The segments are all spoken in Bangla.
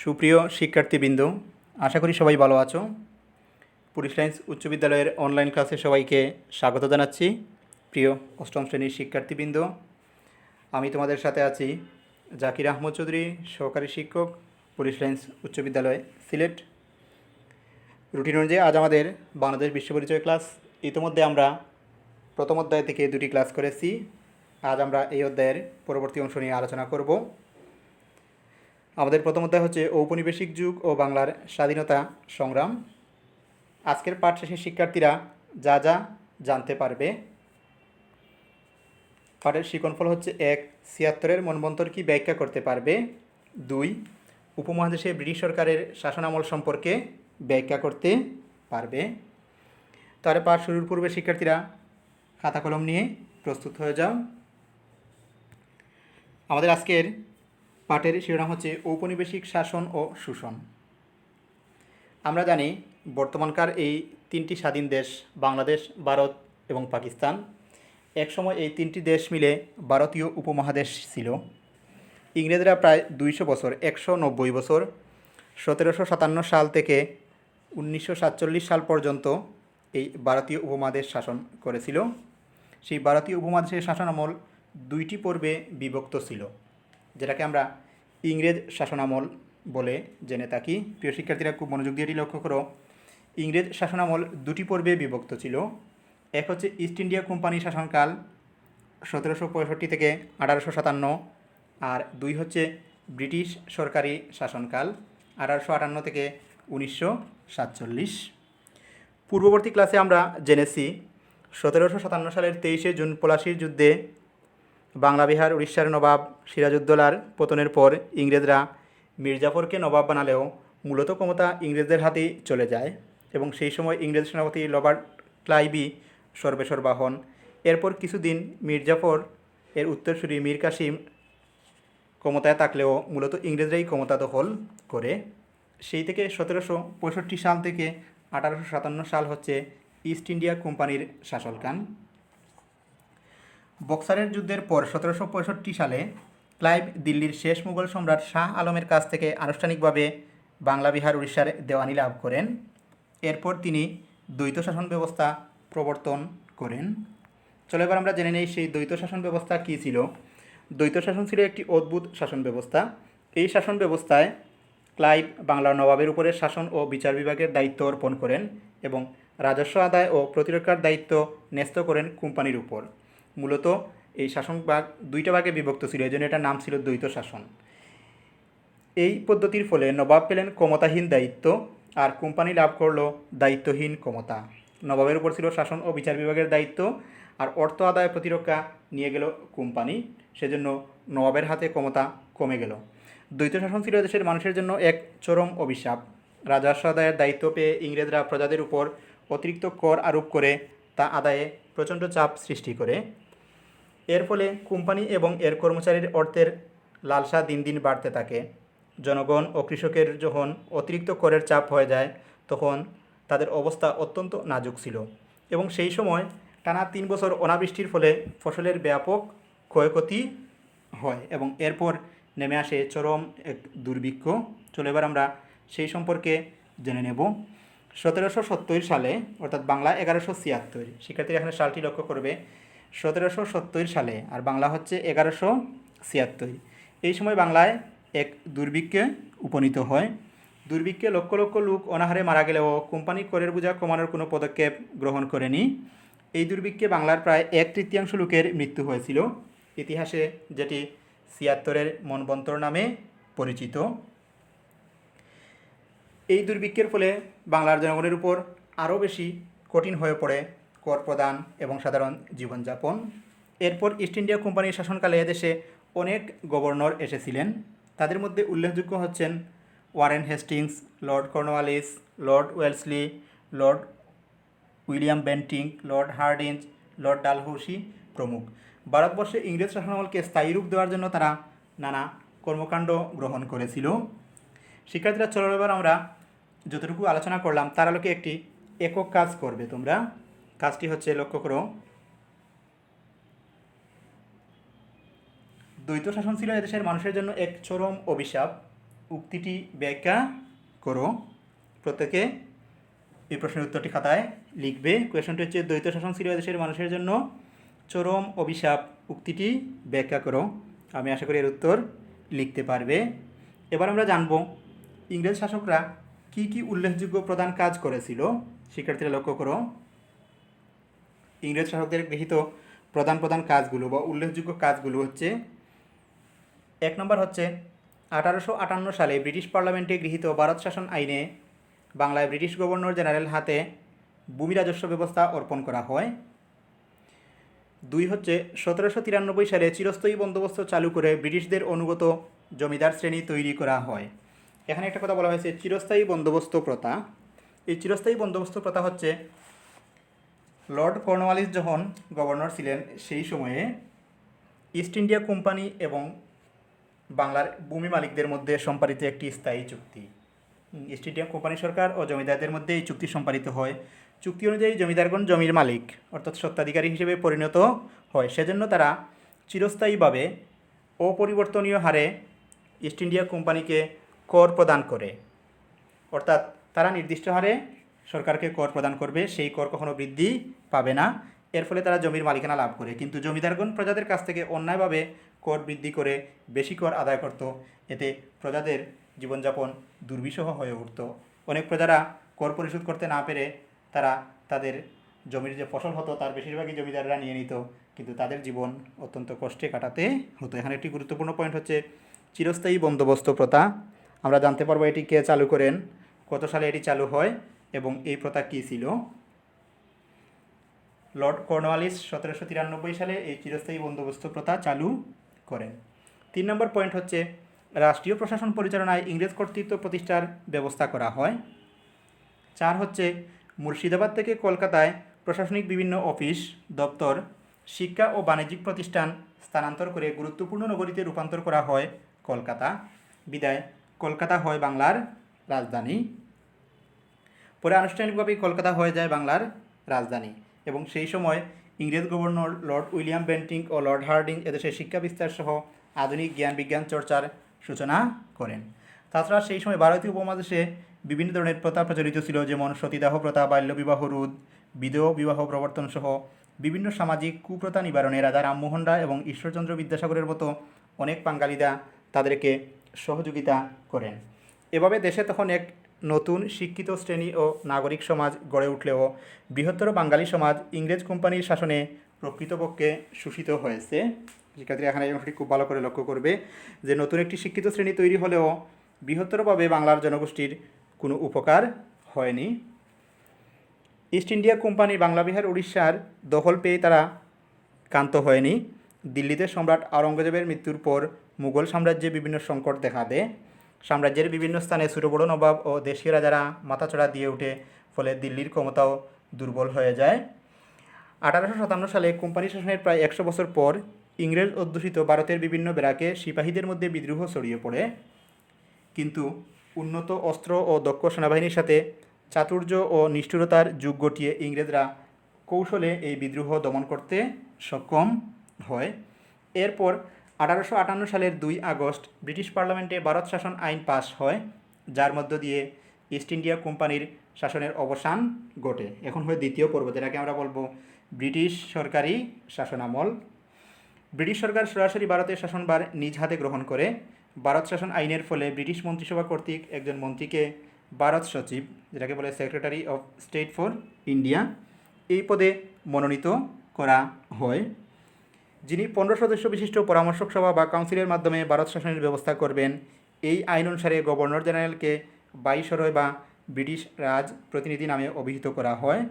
সুপ্রিয় শিক্ষার্থীবৃন্দ, আশা করি সবাই ভালো আছো। পুলিশ লাইন্স উচ্চ বিদ্যালয়ের অনলাইন ক্লাসে সবাইকে স্বাগত জানাচ্ছি। প্রিয় অষ্টম শ্রেণির শিক্ষার্থীবৃন্দ, আমি তোমাদের সাথে আছি জাকির আহমদ চৌধুরী, সহকারী শিক্ষক, পুলিশ লাইন্স উচ্চ বিদ্যালয়, সিলেট। রুটিন অনুযায়ী আজ আমাদের বাংলাদেশ বিশ্ব পরিচয় ক্লাস ইতিমধ্যে আমরা প্রথম অধ্যায় থেকে দুটি ক্লাস করেছি। আজ আমরা এই অধ্যায়ের পরবর্তী অংশ নিয়ে আলোচনা করব। আমাদের প্রথম অধ্যায় হচ্ছে ঔপনিবেশিক যুগ ও বাংলার স্বাধীনতা সংগ্রাম। আজকের পাঠ শেষে শিক্ষার্থীরা যা যা জানতে পারবে। পাঠের শিকনফল হচ্ছে এক, ছিয়াত্তরের মনবন্তর কি ব্যাখ্যা করতে পারবে? দুই, উপমহাদেশে ব্রিটিশ সরকারের শাসনামল সম্পর্কে ব্যাখ্যা করতে পারবে। তার পাঠ শুরুর পূর্বে শিক্ষার্থীরা খাতা কলম নিয়ে প্রস্তুত হয়ে যাও। আমাদের আজকের পাঠের শিরোনাম হচ্ছে ঔপনিবেশিক শাসন ও শোষণ। আমরা জানি বর্তমানকার এই তিনটি স্বাধীন দেশ, বাংলাদেশ, ভারত এবং পাকিস্তান, একসময় এই তিনটি দেশ মিলে ভারতীয় উপমহাদেশ ছিল। ইংরেজরা প্রায় দুইশো বছর, একশো নব্বই বছর, সতেরোশো সাতান্ন সাল থেকে উনিশশো সাতচল্লিশ সাল পর্যন্ত এই ভারতীয় উপমহাদেশ শাসন করেছিল। সেই ভারতীয় উপমহাদেশের শাসনামল দুইটি পর্বে বিভক্ত ছিল। যেটাকে আমরা ইংরেজ শাসনামল বলে জেনে থাকি। প্রিয় শিক্ষার্থীরা, খুব মনোযোগ দিয়ে লক্ষ্য করো। ইংরেজ শাসনামল দুটি পর্বে বিভক্ত ছিল। এক হচ্ছে ইস্ট ইন্ডিয়া কোম্পানি শাসনকাল সতেরোশো পঁয়ষট্টি থেকে আঠারোশো সাতান্ন আর দুই হচ্ছে ব্রিটিশ সরকারি শাসনকাল আঠারোশো আটান্ন থেকে উনিশশো সাতচল্লিশ। পূর্ববর্তী ক্লাসে আমরা জেনেছি, সতেরোশো সাতান্ন সালের তেইশে জুন পলাশির যুদ্ধে বাংলা বিহার, উড়িষ্যার নবাব সিরাজউদ্দৌলার পতনের পর ইংরেজরা মির্জাফরকে নবাব বানালেও মূলত ক্ষমতা ইংরেজদের হাতেই চলে যায় এবং সেই সময় ইংরেজ সেনাপতি রবার্ট ক্লাইবি সর্বেসর্বা হন। এরপর কিছুদিন মির্জাফর এর উত্তরসূরি মীর কাসিম ক্ষমতায় থাকলেও মূলত ইংরেজরাই ক্ষমতা দখল করে। সেই থেকে সতেরোশো পঁয়ষট্টি সাল থেকে আঠারোশো সাতান্ন সাল হচ্ছে ইস্ট ইন্ডিয়া কোম্পানির শাসনকাল। বক্সারের যুদ্ধের পর সতেরোশো পঁয়ষট্টি সালে ক্লাইভ দিল্লির শেষ মুঘল সম্রাট শাহ আলমের কাছ থেকে আনুষ্ঠানিকভাবে বাংলা, বিহার, উড়িষ্যার দেওয়ানি লাভ করেন। এরপর তিনি দ্বৈত শাসন ব্যবস্থা প্রবর্তন করেন। চলো এবার আমরা জেনে নেই সেই দ্বৈত শাসন ব্যবস্থা কী ছিল। দ্বৈত শাসন ছিল একটি অদ্ভুত শাসন ব্যবস্থা। এই শাসন ব্যবস্থায় ক্লাইভ বাংলার নবাবের উপরে শাসন ও বিচার বিভাগের দায়িত্ব অর্পণ করেন এবং রাজস্ব আদায় ও প্রতিরক্ষার দায়িত্ব ন্যস্ত করেন কোম্পানির উপর। মূলত এই শাসন ভাগ দুইটা ভাগে বিভক্ত ছিল, এই জন্য এটার নাম ছিল দ্বৈত শাসন। এই পদ্ধতির ফলে নবাব পেলেন ক্ষমতাহীন দায়িত্ব আর কোম্পানি লাভ করল দায়িত্বহীন ক্ষমতা। নবাবের উপর ছিল শাসন ও বিচার বিভাগের দায়িত্ব আর অর্থ আদায় প্রতিরক্ষা নিয়ে গেল কোম্পানি, সেজন্য নবাবের হাতে ক্ষমতা কমে গেল। দ্বৈত শাসন ছিল দেশের মানুষের জন্য এক চরম অভিশাপ। রাজস্ব আদায়ের দায়িত্ব পেয়ে ইংরেজরা প্রজাদের উপর অতিরিক্ত কর আরোপ করে তা আদায়ে প্রচণ্ড চাপ সৃষ্টি করে। এর ফলে কোম্পানি এবং এর কর্মচারীর অর্থের লালসা দিন দিন বাড়তে থাকে। জনগণ ও কৃষকের যখন অতিরিক্ত করের চাপ হয়ে যায়, তখন তাদের অবস্থা অত্যন্ত নাজুক ছিল এবং সেই সময় টানা তিন বছর অনাবৃষ্টির ফলে ফসলের ব্যাপক ক্ষয়ক্ষতি হয় এবং এরপর নেমে আসে চরম এক দুর্ভিক্ষ। চলে এবার আমরা সেই সম্পর্কে জেনে নেব। সতেরোশো সত্তর সালে, অর্থাৎ বাংলা এগারোশো ছিয়াত্তর, শিক্ষার্থীরা এখানে সালটি লক্ষ্য করবে। সতেরোশো সত্তর সালে, আর বাংলা হচ্ছে এগারোশো ছিয়াত্তর। এই সময় বাংলায় এক দুর্ভিক্ষে উপনীত হয়। দুর্ভিক্ষে লক্ষ লক্ষ লোক অনাহারে মারা গেলেও কোম্পানি করের বোঝা কমানোর কোনো পদক্ষেপ গ্রহণ করেনি। এই দুর্ভিক্ষে বাংলার প্রায় এক তৃতীয়াংশ লোকের মৃত্যু হয়েছিল। ইতিহাসে যেটি ছিয়াত্তরের মনবন্তর নামে পরিচিত। এই দুর্ভিক্ষের ফলে বাংলার জনগণের উপর আরও বেশি কঠিন হয়ে পড়ে কর প্রদান এবং সাধারণ জীবনযাপন। এরপর ইস্ট ইন্ডিয়া কোম্পানির শাসনকালে এদেশে অনেক গভর্নর এসেছিলেন। তাদের মধ্যে উল্লেখযোগ্য হচ্ছেন Warren Hastings, Lord Cornwallis, Lord Wellesley, Lord William Bentinck, Lord Hardinge, Lord Dalhousie প্রমুখ। ভারতবর্ষে ইংরেজ শাসনামলকে স্থায়ী রূপ দেওয়ার জন্য তারা নানা কর্মকাণ্ড গ্রহণ করেছিল। শিক্ষার্থীরা, চলো এবার আমরা যতটুকু আলোচনা করলাম, তার আলোকে একটি একক কাজ করবে তোমরা। কাজটি হচ্ছে লক্ষ্য করো। দ্বৈত শাসন ছিল এদেশের মানুষের জন্য এক চরম অভিশাপ। উক্তিটি ব্যাখ্যা করো। প্রত্যেকে এই প্রশ্নের উত্তরটি খাতায় লিখবে। কোয়েশনটি হচ্ছে, দ্বৈত শাসন ছিল দেশের মানুষের জন্য চরম অভিশাপ। উক্তিটি ব্যাখ্যা করো। আমি আশা করি এর উত্তর লিখতে পারবে। এবার আমরা জানব, ইংরেজ শাসকরা কি কি উল্লেখযোগ্য প্রধান কাজ করেছিল? শিক্ষার্থীরা লক্ষ্য করো। ইংরেজ শাসকদের গৃহীত প্রধান প্রধান কাজগুলো বা উল্লেখযোগ্য কাজগুলো হচ্ছে, এক নম্বর হচ্ছে, আঠারোশো আটান্ন সালে ব্রিটিশ পার্লামেন্টে গৃহীত ভারত শাসন আইনে বাংলায় ব্রিটিশ গভর্নর জেনারেল হাতে ভূমি রাজস্ব ব্যবস্থা অর্পণ করা হয়। দুই হচ্ছে, সতেরোশো তিরানব্বই সালে চিরস্থায়ী বন্দোবস্ত চালু করে ব্রিটিশদের অনুগত জমিদার শ্রেণি তৈরি করা হয়। এখানে একটা কথা বলা হয়েছে, চিরস্থায়ী বন্দোবস্ত প্রথা। এই চিরস্থায়ী বন্দোবস্ত প্রথা হচ্ছে লর্ড কর্নওয়ালিস যখন গভর্নর ছিলেন, সেই সময়ে ইস্ট ইন্ডিয়া কোম্পানি এবং বাংলার ভূমি মালিকদের মধ্যে সম্পাদিত একটি স্থায়ী চুক্তি। ইস্ট ইন্ডিয়া কোম্পানি সরকার ও জমিদারদের মধ্যে এই চুক্তি সম্পাদিত হয়। চুক্তি অনুযায়ী জমিদারগণ জমির মালিক, অর্থাৎ স্বত্বাধিকারী হিসেবে পরিণত হয়। সেজন্য তারা চিরস্থায়ীভাবে অপরিবর্তনীয় হারে ইস্ট ইন্ডিয়া কোম্পানিকে কর প্রদান করে। অর্থাৎ তারা নির্দিষ্ট হারে সরকারকে কর প্রদান করবে, সেই কর কখনো বৃদ্ধি পাবে না। এর ফলে তারা জমির মালিকানা লাভ করে। কিন্তু জমিদারগণ প্রজাদের কাছ থেকে অন্যায়ভাবে কর বৃদ্ধি করে বেশি কর আদায় করত। এতে প্রজাদের জীবনযাপন দুর্বিষহ হয়ে উঠত। অনেক প্রজারা কর পরিশোধ করতে না পেরে তারা তাদের জমির যে ফসল হতো, তার বেশিরভাগই জমিদাররা নিয়ে নিত। কিন্তু তাদের জীবন অত্যন্ত কষ্টে কাটাতে হতো। এখানে একটি গুরুত্বপূর্ণ পয়েন্ট হচ্ছে চিরস্থায়ী বন্দোবস্ত প্রথা। আমরা জানতে পারব এটি কে চালু করেন, কত সালে এটি চালু হয় এবং এই প্রথা কী ছিল। লর্ড কর্নওয়ালিস সতেরোশো তিরানব্বই সালে এই চিরস্থায়ী বন্দোবস্ত প্রথা চালু করেন। তিন নম্বর পয়েন্ট হচ্ছে, রাষ্ট্রীয় প্রশাসন পরিচালনায় ইংরেজ কর্তৃত্ব প্রতিষ্ঠার ব্যবস্থা করা হয়। চার হচ্ছে, মুর্শিদাবাদ থেকে কলকাতায় প্রশাসনিক বিভিন্ন অফিস, দপ্তর, শিক্ষা ও বাণিজ্যিক প্রতিষ্ঠান স্থানান্তর করে গুরুত্বপূর্ণ নগরীতে রূপান্তর করা হয় কলকাতা। বিদায়, কলকাতা হয় বাংলার রাজধানী। পরে আনুষ্ঠানিকভাবে কলকাতা হয়ে যায় বাংলার রাজধানী। এবং সেই সময় ইংরেজ গভর্নর লর্ড উইলিয়াম বেন্টিং ও লর্ড হার্ডিং এদেশের শিক্ষা বিস্তার সহ আধুনিক জ্ঞান বিজ্ঞান চর্চার সূচনা করেন। তাছাড়া সেই সময় ভারতীয় উপমহাদেশে বিভিন্ন ধরনের প্রথা প্রচলিত ছিল, যেমন সতীদাহ প্রথা, বাল্যবিবাহ রোধ, বিধেয় বিবাহ প্রবর্তন সহ বিভিন্ন সামাজিক কুপ্রথা নিবারণে রাজা রামমোহন রায় এবং ঈশ্বরচন্দ্র বিদ্যাসাগরের মতো অনেক বাঙালিরা তাদেরকে সহযোগিতা করেন। এভাবে দেশে তখন এক নতুন শিক্ষিত শ্রেণি ও নাগরিক সমাজ গড়ে উঠলেও বৃহত্তর বাঙালি সমাজ ইংরেজ কোম্পানির শাসনে প্রকৃতপক্ষে শোষিত হয়েছে। শিক্ষার্থীরা এখানে এই অংশটি খুব ভালো করে লক্ষ্য করবে যে নতুন একটি শিক্ষিত শ্রেণি তৈরি হলেও বৃহত্তরভাবে বাংলার জনগোষ্ঠীর কোনো উপকার হয়নি। East India company Bangla, Bihar, উড়িষ্যার দখল পেয়ে তারা কান্ত হয়নি। দিল্লিতে সম্রাট আওরঙ্গজেবের মৃত্যুর পর মুঘল সাম্রাজ্যে বিভিন্ন সংকট দেখা দেয়। সাম্রাজ্যের বিভিন্ন স্থানে ছোটো বড়ো নবাব ও দেশীয় রাজারা মাথাচড়া দিয়ে ওঠে ফলে দিল্লির ক্ষমতাও দুর্বল হয়ে যায়। আঠারোশো সাতান্ন সালে কোম্পানি শাসনের প্রায় একশো বছর পর ইংরেজ অধ্যুষিত ভারতের বিভিন্ন বেড়াকে সিপাহীদের মধ্যে বিদ্রোহ ছড়িয়ে পড়ে। কিন্তু উন্নত অস্ত্র ও দক্ষ সেনাবাহিনীর সাথে চাতুর্য ও নিষ্ঠুরতার যুগ গটিয়ে ইংরেজরা কৌশলে এই বিদ্রোহ দমন করতে সক্ষম হয়। এরপর আঠারোশো আটান্ন সালের দুই আগস্ট ব্রিটিশ পার্লামেন্টে ভারত শাসন আইন পাস হয়, যার মধ্য দিয়ে ইস্ট ইন্ডিয়া কোম্পানির শাসনের অবসান ঘটে। এখন হয় দ্বিতীয় পর্ব যেটাকে আমরা বলব ব্রিটিশ সরকারি শাসনামল। ব্রিটিশ সরকার সরাসরি ভারতের শাসনভার নিজ হাতে গ্রহণ করে। ভারত শাসন আইনের ফলে ব্রিটিশ মন্ত্রিসভা কর্তৃক একজন মন্ত্রীকে ভারত সচিব, যেটাকে বলে secretary of state for India এই পদে মনোনীত করা হয়। যিনি পনেরো সদস্য বিশিষ্ট পরামর্শক সভা বা কাউন্সিলের মাধ্যমে ভারত শাসনের ব্যবস্থা করবেন, এই আইন অনুসারে গভর্নর জেনারেলকে বাইশরয় বা ব্রিটিশ রাজ প্রতিনিধি নামে অভিহিত করা হয়।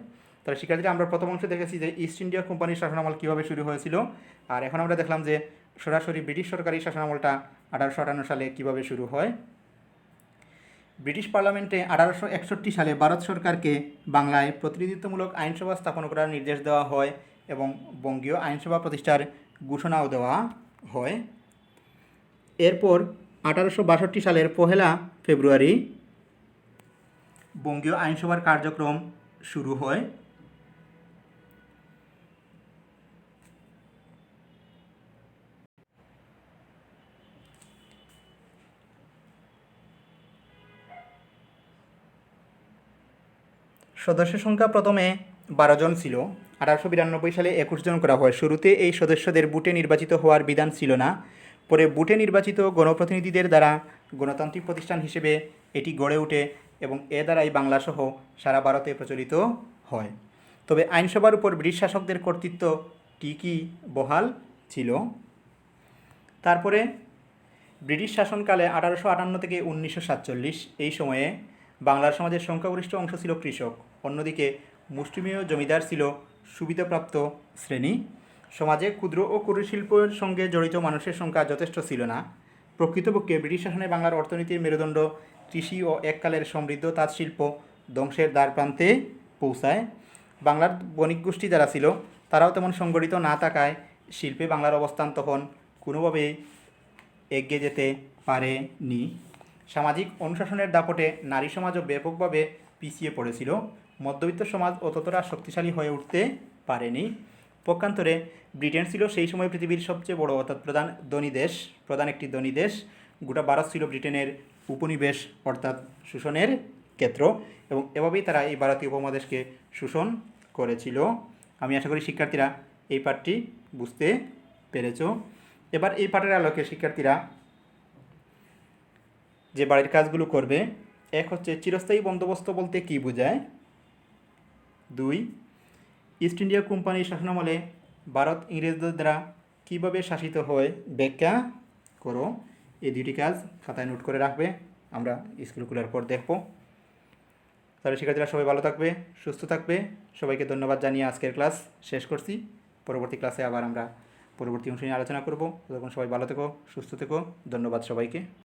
তাহলে শিক্ষার্থীরা, আমরা প্রথম অংশে দেখেছি যে ইস্ট ইন্ডিয়া কোম্পানির শাসনামল কীভাবে শুরু হয়েছিল। আর এখন আমরা দেখলাম যে সরাসরি ব্রিটিশ সরকারি শাসনামলটা আঠারোশো আটান্ন সালে কীভাবে শুরু হয়। ব্রিটিশ পার্লামেন্টে আঠারোশো একষট্টি সালে ভারত সরকারকে বাংলায় প্রতিনিধিত্বমূলক আইনসভা স্থাপন করার নির্দেশ দেওয়া হয়। এবং বঙ্গীয় আইনসভা প্রতিষ্ঠার ঘোষণাও দেওয়া হয়। এরপর আঠারোশো বাষট্টি সালের পহেলা ফেব্রুয়ারি বঙ্গীয় আইনসভার কার্যক্রম শুরু হয়। সদস্য সংখ্যা প্রথমে বারো জন ছিল। আঠারোশো বিরানব্বই সালে একুশ জন করা হয়। শুরুতে এই সদস্যদের বুটে নির্বাচিত হওয়ার বিধান ছিল না। পরে বুটে নির্বাচিত গণপ্রতিনিধিদের দ্বারা গণতান্ত্রিক প্রতিষ্ঠান হিসেবে এটি গড়ে ওঠে এবং এ দ্বারাই বাংলাসহ সারা ভারতে প্রচলিত হয়। তবে আইনসভার উপর ব্রিটিশ শাসকদের কর্তৃত্ব টিকি বহাল ছিল। তারপরে ব্রিটিশ শাসনকালে আঠারোশো আটান্ন থেকে উনিশশো সাতচল্লিশ এই সময়ে বাংলার সমাজের সংখ্যাগরিষ্ঠ অংশ ছিল কৃষক। অন্যদিকে মুষ্টিমেয় জমিদার ছিল সুবিধাপ্রাপ্ত শ্রেণি। সমাজে ক্ষুদ্র ও কুটিরশিল্পের সঙ্গে জড়িত মানুষের সংখ্যা যথেষ্ট ছিল না। প্রকৃতপক্ষে ব্রিটিশ শাসনে বাংলার অর্থনীতির মেরুদণ্ড কৃষি ও এককালের সমৃদ্ধ তাঁত শিল্প ধ্বংসের দ্বার প্রান্তে পৌঁছায়। বাংলার বণিক গোষ্ঠী যারা ছিল, তারাও তেমন সংগঠিত না থাকায় শিল্পে বাংলার অবস্থান তখন কোনোভাবেই এগিয়ে যেতে পারেনি। সামাজিক অনুশাসনের দাপটে নারী সমাজও ব্যাপকভাবে পিছিয়ে পড়েছিল। মধ্যবিত্ত সমাজ অতটা শক্তিশালী হয়ে উঠতে পারেনি। পক্ষান্তরে ব্রিটেন ছিল সেই সময় পৃথিবীর সবচেয়ে বড় অর্থাৎ প্রধান ধনী দেশ, প্রধান একটি ধনী দেশ। গোটা ভারত ছিল ব্রিটেনের উপনিবেশ অর্থাৎ শোষণের ক্ষেত্র এবং এভাবেই তারা এই ভারতীয় উপমহাদেশকে শোষণ করেছিল। আমি আশা করি শিক্ষার্থীরা এই পাঠটি বুঝতে পেরেছ। এবার এই পাঠের আলোকে শিক্ষার্থীরা যে বাড়ির কাজগুলো করবে, এক হচ্ছে চিরস্থায়ী বন্দোবস্ত বলতে কী বোঝায়? দুই, ইস্ট ইন্ডিয়া কোম্পানির শাসনামলে ভারত ইংরেজদের দ্বারা কীভাবে শাসিত হয় ব্যাখ্যা করো। এই দুটি কাজ খাতায় নোট করে রাখবে, আমরা স্কুল খোলার পর দেখব। তাহলে শিক্ষার্থীরা সবাই ভালো থাকবে, সুস্থ থাকবে। সবাইকে ধন্যবাদ জানিয়ে আজকের ক্লাস শেষ করছি। পরবর্তী ক্লাসে আবার আমরা পরবর্তী অংশ নিয়ে আলোচনা করব। তখন সবাই ভালো থেকো, সুস্থ থেকো। ধন্যবাদ সবাইকে।